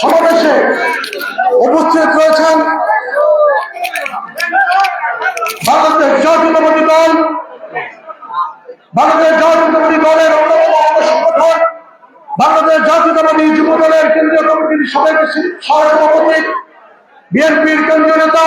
সমাবেশে উপস্থিত রয়েছেন বাংলাদেশ জাতীয়তাবাদী দল বাংলাদেশ জাতীয়তাবাদী দলের অন্যতম সংগঠন বাংলাদেশ জাতীয়তাবাদী যুব দলের কেন্দ্রীয় কমিটির সাবেক সহসভাপতি, বিএনপির কেন্দ্রীয় নেতা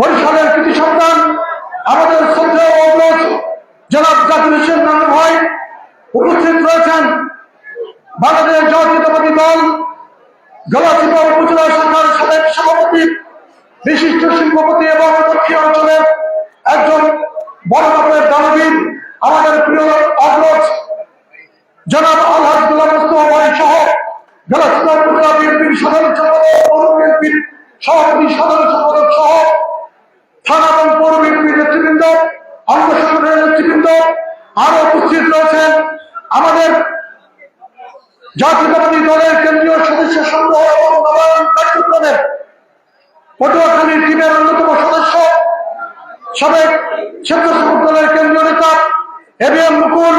বরিশালের কৃতি সন্তান, আমাদের শ্রদ্ধেয় অগ্রজ জনাব হোসেন নানু ভাই উপস্থিত রয়েছেন। বাংলাদেশ জাতীয়তাবাদী দল, গলাচিপা উপজেলা শাখার সাবেক সভাপতি, বিশিষ্ট শিল্পপতি এবং দক্ষিণ অঞ্চলের একজন বড় মাপের আমাদের প্রিয় অগ্রজ জনাব আলহাজ গোলাম মুস্তফা ভাই সহ গলাচিপা উপজেলা বিএনপির সাধারণ সম্পাদক সভাপতি সাধারণ জাতীয়তাবাদী দলের কেন্দ্রীয় সদস্য সংগ্রহ এবং নবায়ন কার্যক্রমের পটুয়াখালীর টিমের অন্যতম সদস্য সাবেক স্বেচ্ছাসেবক দলের কেন্দ্রীয় নেতা এবিএম মুকুল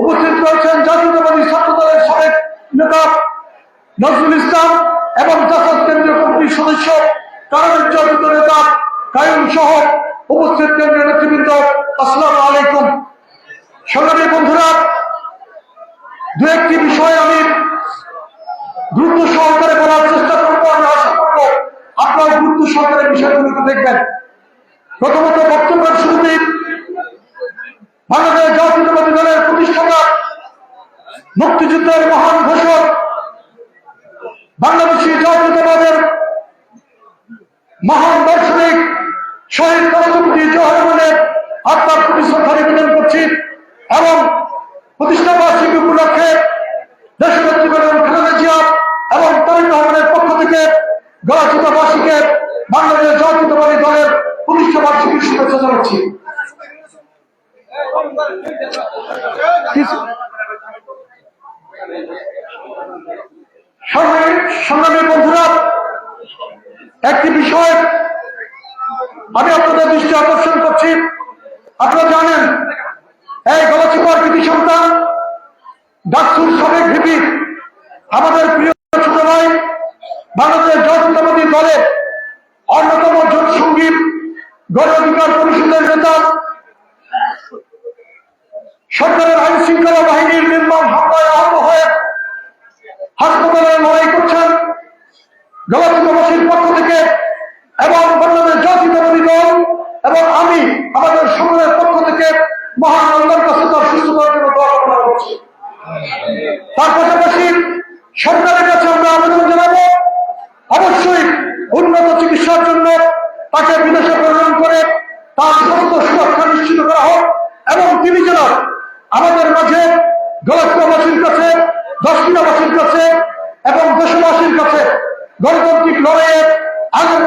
উপস্থিত রয়েছেন জাতীয়তাবাদী ছাত্র দলের সাবেক নেতা নজরুল ইসলাম এবং জাসদ কেন্দ্রীয় কমিটির সদস্য কারণের জাতীয় নেতা কায়ুম সহ উপস্থিত কেন্দ্রীয় নেতৃবৃন্দ, আসসালামু আলাইকুম। সংগ্রামী বন্ধুরা দু একটি বিষয় আমি গুরুত্ব সহকারে বলার চেষ্টা করব, আমি আশা করব আপনার গুরুত্ব সহকারে বিষয়গুলোকে দেখবেন। প্রথমত বক্তব্যের শুরুতেই বাংলাদেশ জাতীয়তাবাদী দলের প্রতিষ্ঠাতা, মুক্তিযুদ্ধের মহান ঘোষক, বাংলাদেশি জাতীয়তাবাদের মহান দার্শনিক শহীদ রাষ্ট্রপতি জওয়াহরলালের আত্মার প্রতি শ্রদ্ধা নিবেদন করছি এবং প্রতিষ্ঠা বার্ষিকী উপলক্ষে দেশনেত্রী বেগম খালেদা জিয়া এবং তারিক রহমানের পক্ষ থেকে গলাচিতা বার্ষিকে বাংলাদেশ জাতীয়তাবাদী দলের বার্ষিকীর শুভেচ্ছা জানাচ্ছি সংগ্রামী বন্ধুরা একটি বিষয় আমি আপনাদের দৃষ্টি আকর্ষণ করছি আপনারা জানেন এই গলাচিপার কৃতি সন্তান ডাকসুর সাবেক ভিপি আমাদের প্রিয় ছোট ভাই বাংলাদেশ জাতীয়তাবাদী দলের অন্যতম জোট সংগীত গণ অধিকার পরিষদের নেতা, সরকারের আইন শৃঙ্খলা বাহিনীর নির্মম হামলায় আহত হয়ে হাসপাতালে লড়াই করছেন গলাচিপাবাসীর পক্ষ থেকে এবং বাংলাদেশ জাতীয়তাবাদী দল এবং আমি আমাদের সকলের পক্ষ থেকে মহান আল্লাহর কাছে তার সুস্থতার জন্য দোয়া কামনা করছি। তার পাশাপাশি সরকারের কাছে আমরা আবেদন জানাব, অবশ্যই উন্নত চিকিৎসার জন্য তাকে বিদেশে প্রেরণ আমাদের মাঝে গলাচিপাবাসীর কাছে দশকিনাবাসীর কাছে এবং দেশবাসীর কাছে গণতান্ত্রিক লড়াইয়ের আগের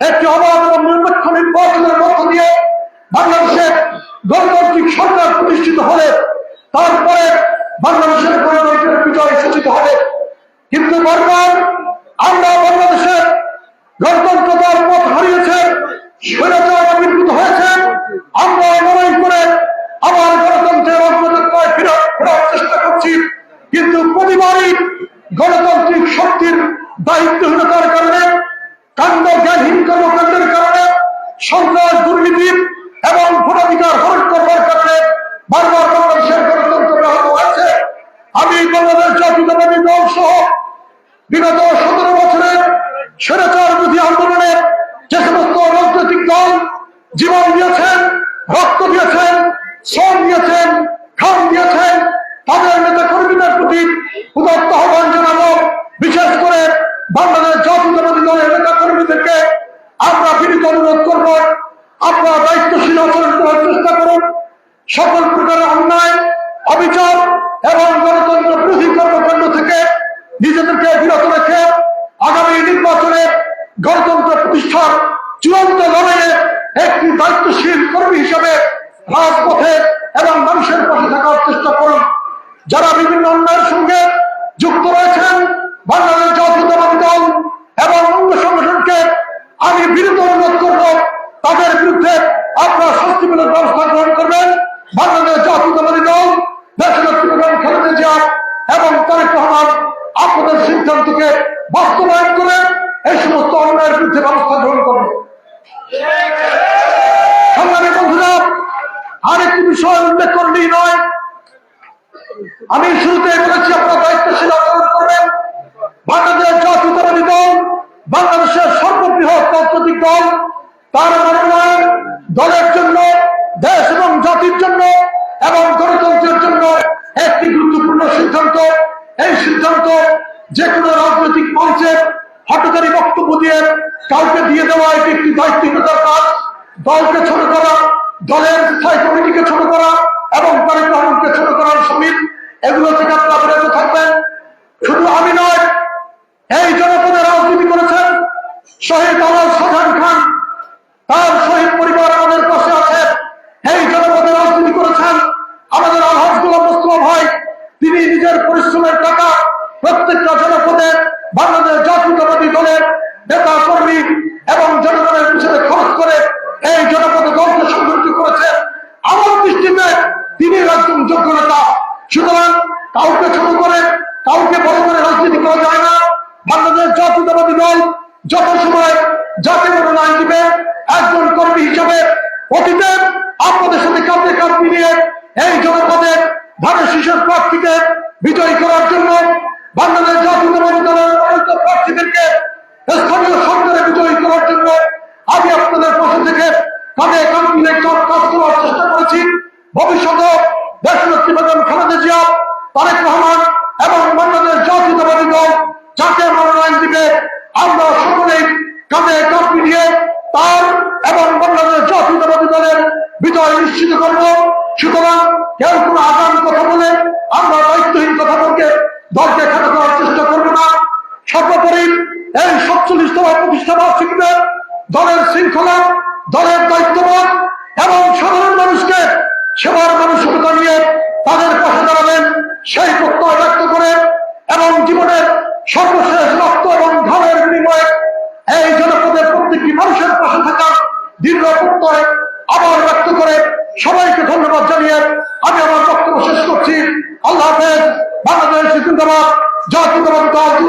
একটি অবাধ এবং নিরপেক্ষ নির্বাচনের মধ্য দিয়ে বাংলাদেশের গণতান্ত্রিক সরকার প্রতিষ্ঠিত হলে তারপরে বাংলাদেশের গণতন্ত্রের বিজয় সূচিত হবে। কিন্তু বারবার আমরা বাংলাদেশের গণতন্ত্র তার পথ হারিয়েছে স্বৈরাচার সহ বিগত সতেরো বছরের স্বৈরাচার বিরোধী আন্দোলনে যে সমস্ত রাজনৈতিক দল জীবন দিয়েছেন, রক্ত দিয়েছেন, শ্রম দিয়েছেন, ঘাম দিয়েছেন, তাদের নেতা কর্মীদের প্রতি উদাত্ত আহ্বান জানানো বিশেষ করে বাংলাদেশ জাতীয়তাবাদী দলের নেতা কর্মীদেরকে আমরা বিনীত অনুরোধ করব আপনারা দায়িত্বশীল আচরণ করার চেষ্টা করুন সকল প্রকারের অন্যায় অবিচার এবং গণতন্ত্র বিরোধী কর্মকাণ্ড থেকে নিজেদেরকে বিরত রেখে আগামী নির্বাচনে গণতন্ত্র প্রতিষ্ঠার চূড়ান্ত লড়াইয়ে একটি দায়িত্বশীল কর্মী হিসেবে রাজপথে এবং মানুষের পাশে থাকার চেষ্টা করুন যারা বিভিন্ন অন্যায়ের সঙ্গে যুক্ত রয়েছেন বাংলাদেশ জাতীয়তাবাদী দল এবং অঙ্গ সংগঠনকে আমি বিরত অনুরোধ করব তাদের বিরুদ্ধে আপনারা শাস্তিমূলক ব্যবস্থা গ্রহণ করবেন বাংলাদেশ সিদ্ধান্ত, যে কোনো রাজনৈতিক মঞ্চে হটকারী বক্তব্য দিয়ে কাউকে দিয়ে দেওয়া এটি একটি দায়িত্বহীনতার কাজ। দলকে ছোট করা, দলের স্থায়ী কমিটিকে ছোট করা এবং তারেক রহমানকে ছোট করার সমীপ এগুলো থেকে আপনারা বিরত থাকবেন। শুধু আমি নয় এই জনপদে রাজনীতি করেছেন শহীদ আওয়াজ শাহান খান তার শহীদ পরিবার আমাদের পাশে আছে এই জনপদে রাজনীতি করেছেন আমাদের আলহাজ গোলাম মোস্তফা ভাই তিনি নিজের পরিশ্রমের টাকা প্রত্যেকটা জনপদে বাংলাদেশ জাতীয়তাবাদী দলের নেতা কর্মী এবং জনগণের পিছনে খরচ করে এই জনপদে দলকে সংগঠিত করেছেন আমার দৃষ্টিতে তিনি একজন যোগ্য নেতা সুতরাং কাউকে ছোট করে, কাউকে বড় করে রাজনীতি করা যায় না। বাংলাদেশ জাতীয়তাবাদী দল যত সময় যাকে মনোনয়ন দিবে, একজন কর্মী হিসেবে অতীতে আপনাদের সাথে কাঁধে কাঁধ মিলিয়ে এই জনপদে ধানের শিশুর প্রার্থীকে বিজয়ী করার জন্য বাংলাদেশ জাতীয়তাবাদী দলের মনোনীত প্রার্থীদেরকে স্থানীয় সরকারে বিজয়ী করার জন্য আমি আপনাদের পাশে থেকে কাঁধে কাঁধ মিলে কাজ করার চেষ্টা করেছি। ভবিষ্যতে নিশ্চিত করব। সুতরাং কেউ কোনো আগাম কথা বলে আমরা দায়িত্বহীন কথা বলতে দলকে খাটো করার চেষ্টা করব না। সর্বোপরি এই সাতচল্লিশতম প্রতিষ্ঠা বার্ষিকীতে দলের শৃঙ্খলা, দলের দায়িত্ববোধ এবং সাধারণ মানুষকে সেবার মানসিকতা নিয়ে তাদের পাশে দাঁড়াবেন সেই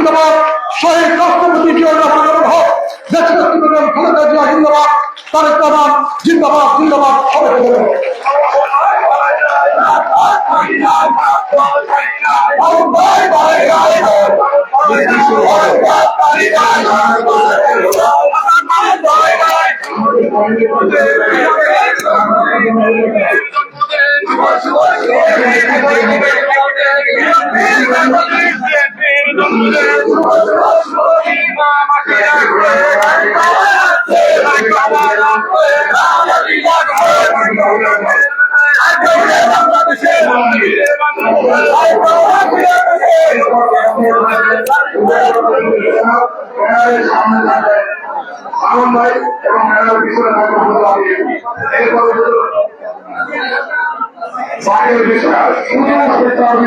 জিন্দাবাদ শহীদ রাষ্ট্রপতি জিয়া রহমান হক দেশনেত্রী বেগম খালেদা জিন্দাবাদ ভাই এবং ম্যাডাম পিছনে থাকবে এরপরে বাইরের বিষয় শুধু